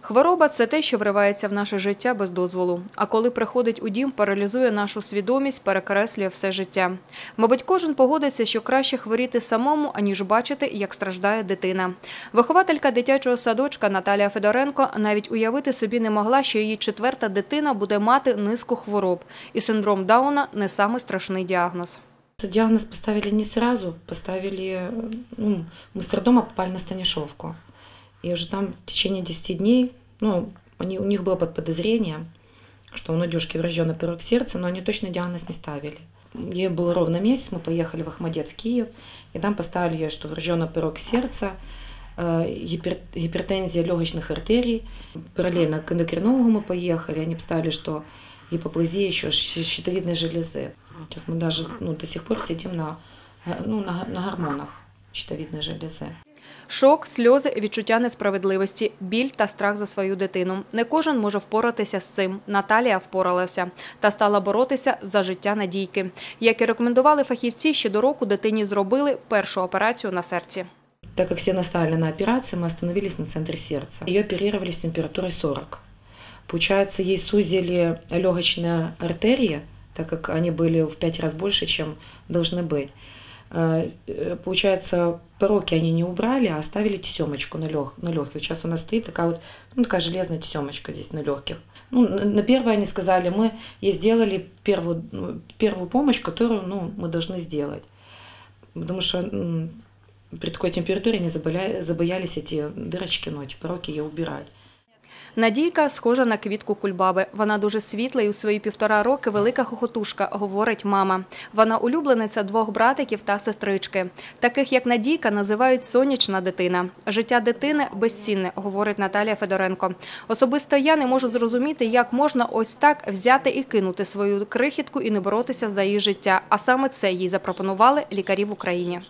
Хвороба це те, що вривається в наше життя без дозволу. А коли приходить у дім, паралізує нашу свідомість, перекреслює все життя. Мабуть, кожен погодиться, що краще хворіти самому, аніж бачити, як страждає дитина. Вихователька дитячого садочка Наталія Федоренко навіть уявити собі не могла, що її четверта дитина буде мати низку хвороб. І синдром Дауна не самий страшний діагноз. Диагноз поставили не сразу, поставили, ну, мы с роддома попали на Станишовку. И уже там в течение 10 дней, ну, они, у них было под подозрение, что у Надюшки врожденный порог сердца, но они точно диагноз не ставили. Ей был ровно месяц, мы поехали в Ахмадет в Киев, и там поставили ей, что врожденный порог сердца, э, гипер- гипертензия легочных артерий. Параллельно к эндокринологу мы поехали, они поставили, что гипоплазия еще щ- щитовидной железы. Сейчас мы даже ну, до сих пор сидим на, э, ну, на, на гормонах щитовидной железы. Шок, сльози, відчуття несправедливості, біль та страх за свою дитину. Не кожен може впоратися з цим. Наталія впоралася та стала боротися за життя Надійки. Як і рекомендували фахівці, ще до року дитині зробили першу операцію на серці. Так как все наставили на операции, мы остановились на центре сердца. Ее оперировали с температурой 40. Получается, ей сузили легочные артерии, так как они были в 5 раз больше, чем должны быть. Э, Получается, пороки они не убрали, а оставили тесемочку на, лег, на легких. Сейчас у нас стоит такая вот, ну, такая железная тесемочка здесь на легких. Ну, на первое они сказали, мы ей сделали первую, ну, первую помощь, которую ну, мы должны сделать. Потому что при такой температуре они забоялись эти дырочки, ну, эти пороки ее убирать. Надійка схожа на квітку кульбаби. Вона дуже світла і у свої півтора роки велика хохотушка, говорить мама. Вона улюблениця двох братиків та сестрички. Таких як Надійка називають сонячна дитина. Життя дитини безцінне, говорить Наталія Федоренко. Особисто я не можу зрозуміти, як можна ось так взяти і кинути свою крихітку і не боротися за її життя. А саме це їй запропонували лікарі в Україні.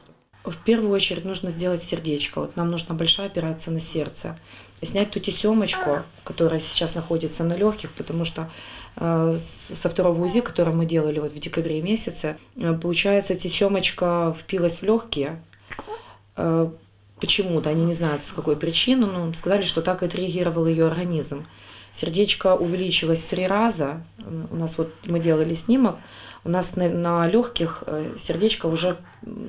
В первую очередь нужно сделать сердечко. Вот нам нужна большая операция на сердце. Снять ту тесемочку, которая сейчас находится на легких, потому что э, со второго УЗИ, которое мы делали вот в декабре месяце, э, получается, тесемочка впилась в легкие. Э, Почему-то, они не знают с какой причины, но сказали, что так отреагировал ее организм. Сердечко увеличилось в три раза. У нас вот мы делали снимок, у нас на, на легких сердечко уже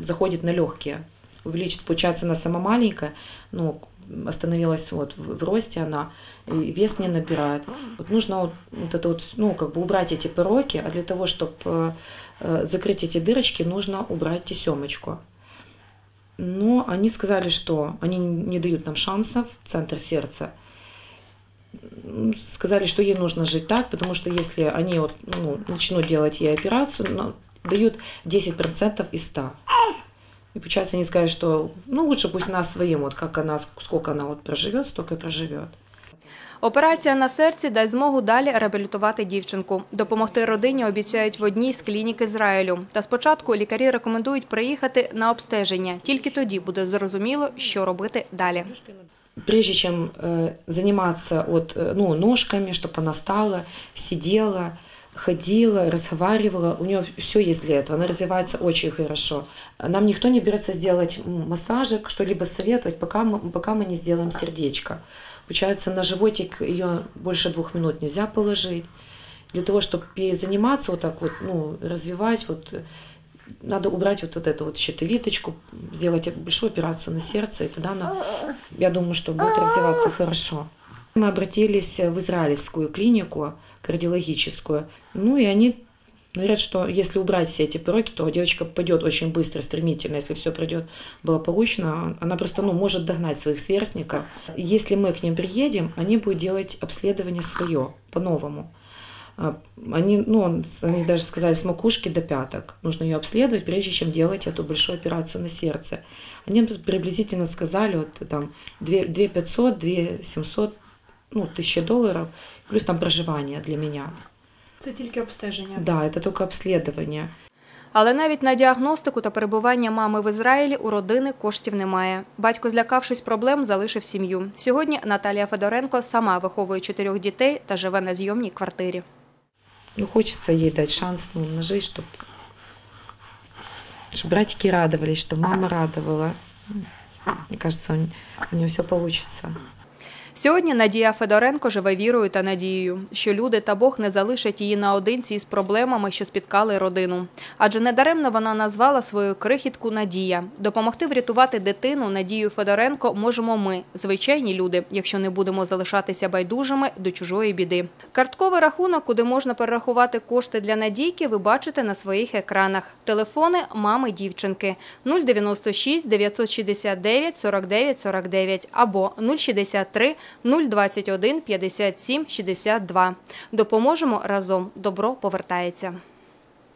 заходит на легкие. Увеличится, получается, она сама маленькая, ну, остановилась вот в, в росте она, вес не набирает. Вот нужно вот, вот это вот, ну, как бы убрать эти пороки, а для того, чтобы закрыть эти дырочки, нужно убрать тесемочку. Но они сказали, что они не дают нам шансов, центр сердца. Сказали, что ей нужно жить так, потому что если они вот, ну, начнут делать ей операцию, ну, дают 10% из 100. И получается, они сказали, что ну лучше пусть она своим, вот как она, сколько она вот проживет, столько и проживет. Операція на серці дасть змогу далі реабілітувати дівчинку. Допомогти родині обіцяють в одній з клінік Ізраїлю. Та спочатку лікарі рекомендують приїхати на обстеження. Тільки тоді буде зрозуміло, що робити далі. Прежде чем э, заниматься вот, э, ну, ножками, чтобы она стала, сидела, ходила, разговаривала, у нее все есть для этого, она развивается очень хорошо. Нам никто не берется сделать массажик, что-либо советовать, пока мы, пока мы не сделаем сердечко. Получается, на животик ее больше двух минут нельзя положить. Для того, чтобы ей заниматься вот так вот, ну, развивать, вот, надо убрать вот, вот эту вот щитовидочку, сделать большую операцию на сердце, и тогда она, я думаю, что будет развиваться хорошо. Мы обратились в израильскую клинику кардиологическую, ну и они говорят, что если убрать все эти пороки, то девочка пойдет очень быстро, стремительно, если все пройдет благополучно, она просто ну, может догнать своих сверстников. Если мы к ним приедем, они будут делать обследование свое, по-новому. А, Они, ну, он- они даже сказали, с макушки до пяток. Нужно ее обследовать, прежде чем делать эту большую операцию на сердце. Они тут приблизительно сказали, вот там 2, 2 500, 2 700, ну, тысячи долларов, плюс там проживание для меня. Це тільки обстеження. Да, это только обследование. Але навіть на діагностику та перебування мами в Ізраїлі у родини коштів немає. Батько, злякавшись проблем, залишив сім'ю. Сьогодні Наталія Федоренко сама виховує чотирьох дітей та живе на зйомній квартирі. Ну, хочется ей дать шанс ну, на жизнь, чтобы чтобы братики радовались, чтобы мама радовала. Мне кажется, у, у нее все получится. Сьогодні Надія Федоренко живе вірою та надією, що люди та Бог не залишать її наодинці із проблемами, що спіткали родину. Адже недаремно вона назвала свою крихітку Надія. Допомогти врятувати дитину Надію Федоренко можемо ми, звичайні люди, якщо не будемо залишатися байдужими до чужої біди. Картковий рахунок, куди можна перерахувати кошти для Надійки, ви бачите на своїх екранах. Телефони мами дівчинки 096 969 49 49 або 063 021 57 62. Допоможемо разом. Добро повертається.